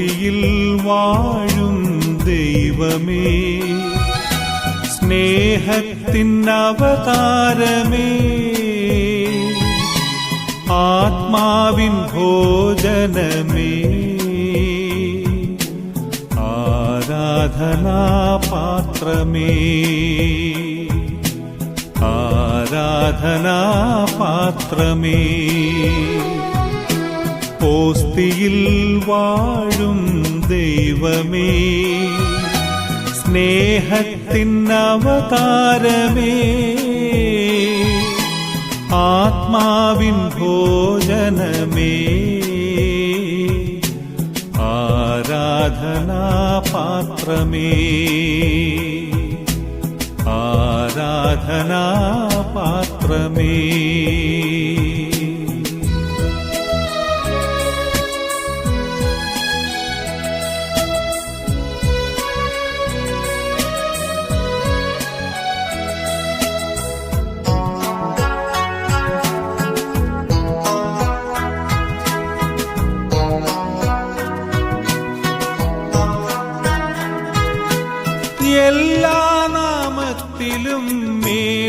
ഓസ്തിയിൽ വാഴും ദൈവമേ. സ്നേഹത്തിൻ അവതാരമേ. ആത്മാവിൻ ഭോജനമേ. ആരാധനാപാത്രമേ. ആരാധനാപാത്രമേ. ഓസ്തിയിൽ വാഴും ദൈവമേ. സ്നേഹത്തിൻ അവതാരമേ ആത്മാവിൻ ഭോജനമേ. ആരാധനാപാത്രമേ. ആരാധനാപാത്രമേ.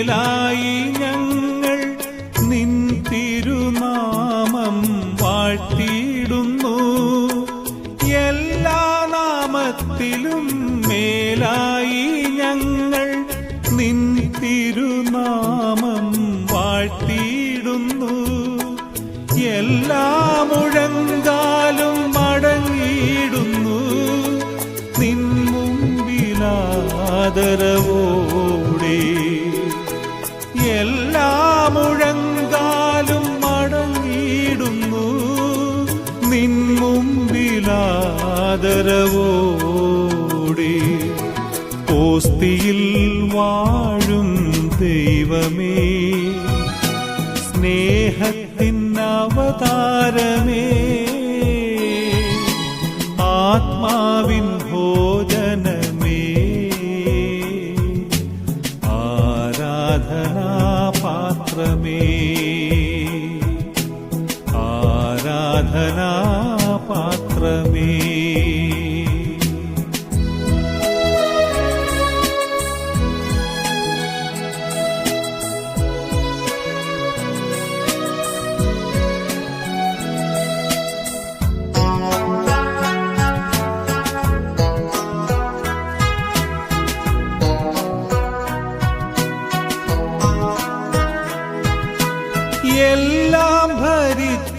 മേലായി ഞങ്ങൾ നിൻ തിരുനാമം വാഴ്ത്തിയിടുന്നു. എല്ലാ നാമത്തിലും മേലായി ഞങ്ങൾ നിൻ തിരുനാമം വാഴ്ത്തിയിടുന്നു. എല്ലാ മുഴങ്കാലും മടങ്ങിയിടുന്നു. നിൻ മുമ്പിലാദരവോടെ സ്നേഹത്തിൻ അവതാരമേ ആത്മാവിൻ ഭോജനമേ. ആരാധനാപാത്രമേ. ആരാധനാപാത്രമേ.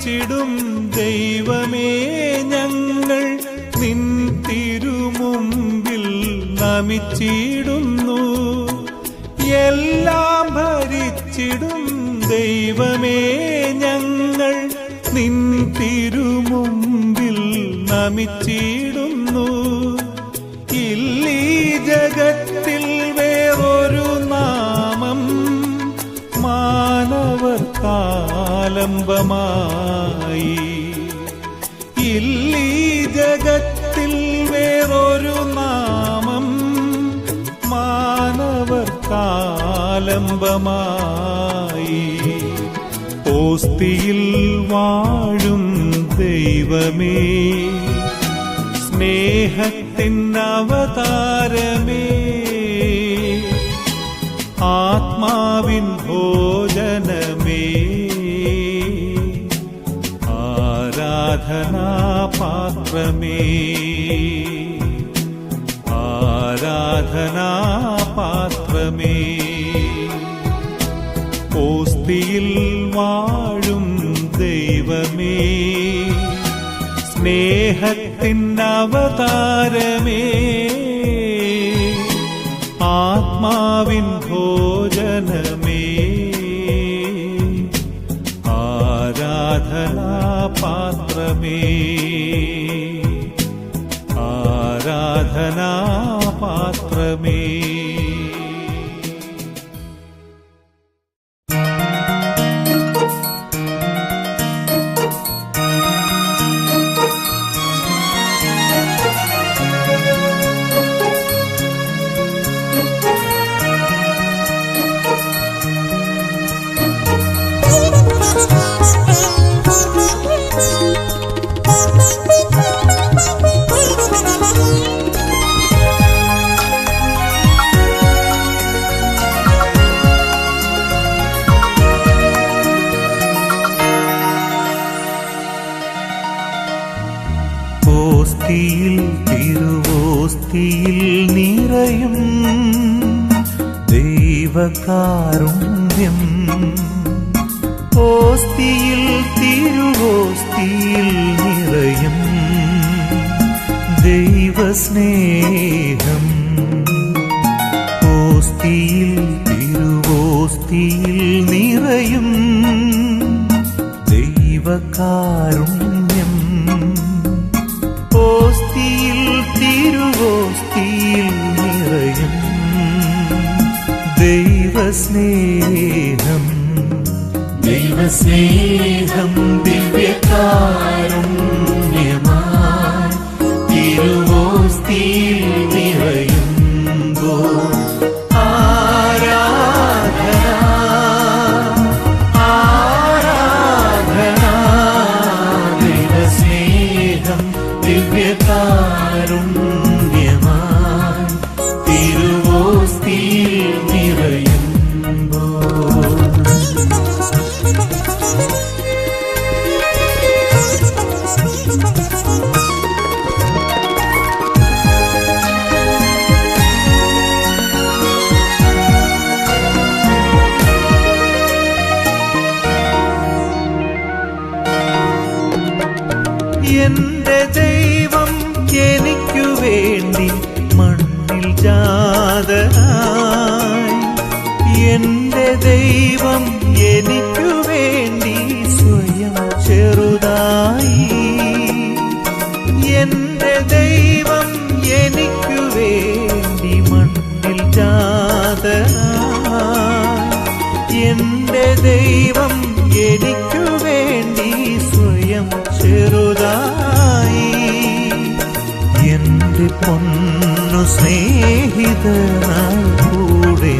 ഭരിച്ചിടും ദൈവമേ ഞങ്ങൾ. നിൻ തിരുമുമ്പിൽ നമിച്ചിടുന്നു. എല്ലാം ഭരിച്ചിടും ദൈവമേ ഞങ്ങൾ. നിൻ തിരുമുമ്പിൽ നമിച്ചിടുന്നു മാനവർക്കാലംബമായി ഇല്ലീ ജഗത്തിൽ വേറൊരു നാമം മാനവർക്കാലംബമായി. ഓസ്തിയിൽ വാഴും ദൈവമേ സ്നേഹത്തിൻ അവതാരമേ. ആത്മാവിൻ ഭോജനമേ ആരാധനാപാത്രമേ? ആരാധനാപാത്രമേ? ഓസ്തിയിൽ വാഴും ദൈവമേ സ്നേഹത്തിൻ അവതാരമേ ആത്മാവിൻ ഭോജനമേ ആരാധനാപാത്രമേ ദൈവകാരുണ്യം. ഓസ്തിയിൽ തിരുവോസ്തിയിൽ നിറയും ദൈവസ്നേഹം. ഓസ്തിയിൽ തിരുവോസ്തിയിൽ നിറയും ദൈവകാരുണ്യം. ദൈവസ്നേഹം ദൈവസ്നേഹം ദിവ്യകാരുണ്യമായി തിരുവോസ്തിയിൽ നിറയുമ്പോൾ ആരാധന ആരാധന. ദൈവസ്നേഹം ദിവ്യകാരുണ്യമായി തിരുവോസ്തിയിൽ ദൈവം എനിക്കു വേണ്ടി സ്വയം ചെറുതായി. എന്റെ ദൈവം എനിക്കു വേണ്ടി മണ്ണിൽ ജാതനായി എന്റെ ദൈവം എനിക്കു വേണ്ടി സ്വയം ചെറുതായി. എന്റെ പൊന്നു സ്നേഹിതനാൽ കൂടെ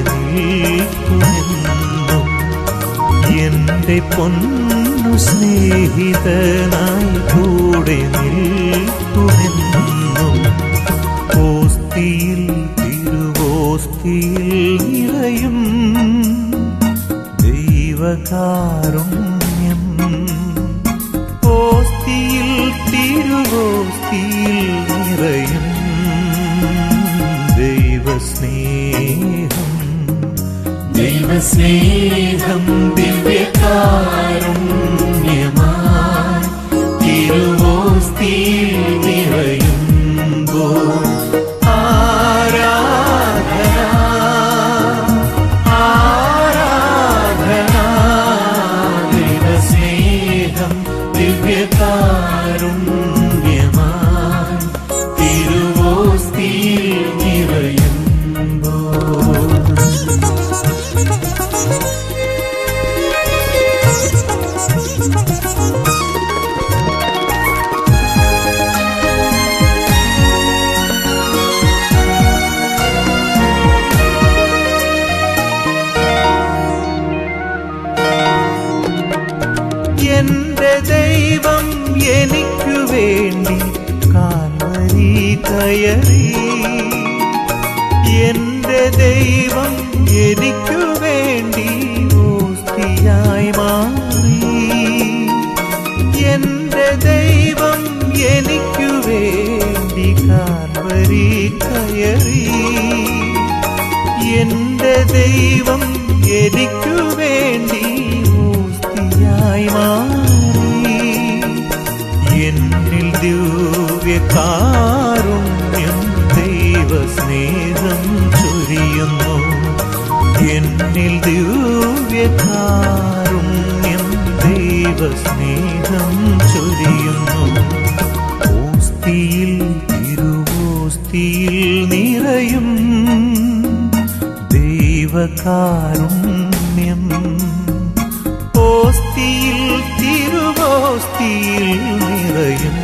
എന്റെ പൊന്നു സ്നേഹിതനായി കൂടെ നിൽക്കുമെന്നും? ഓസ്തിയിൽ തിരുവോസ്തിയിൽ നിറയും ദൈവകാരുണ്യം. ഓസ്തിയിൽ തിരുവോസ്തിയിൽ ദൈവസ്നേഹം ദിവ്യകാരുണ്യമായി വേണ്ടി കാൽവരി കയറി. എന്റെ ദൈവം എനിക്കു ദിവ്യകാരുണ്യം ദൈവസ്നേഹം ചൊരിയുന്നു. എന്നിൽ ദിവ്യകാരുണ്യം ദൈവസ്നേഹം ചൊരിയുന്നു. ഓസ്തിയിൽ തിരുവോസ്തിയിൽ നിറയും ദൈവകാരുണ്യം. ഓസ്തിയിൽ തിരുവോസ്തിയിൽ നിറയും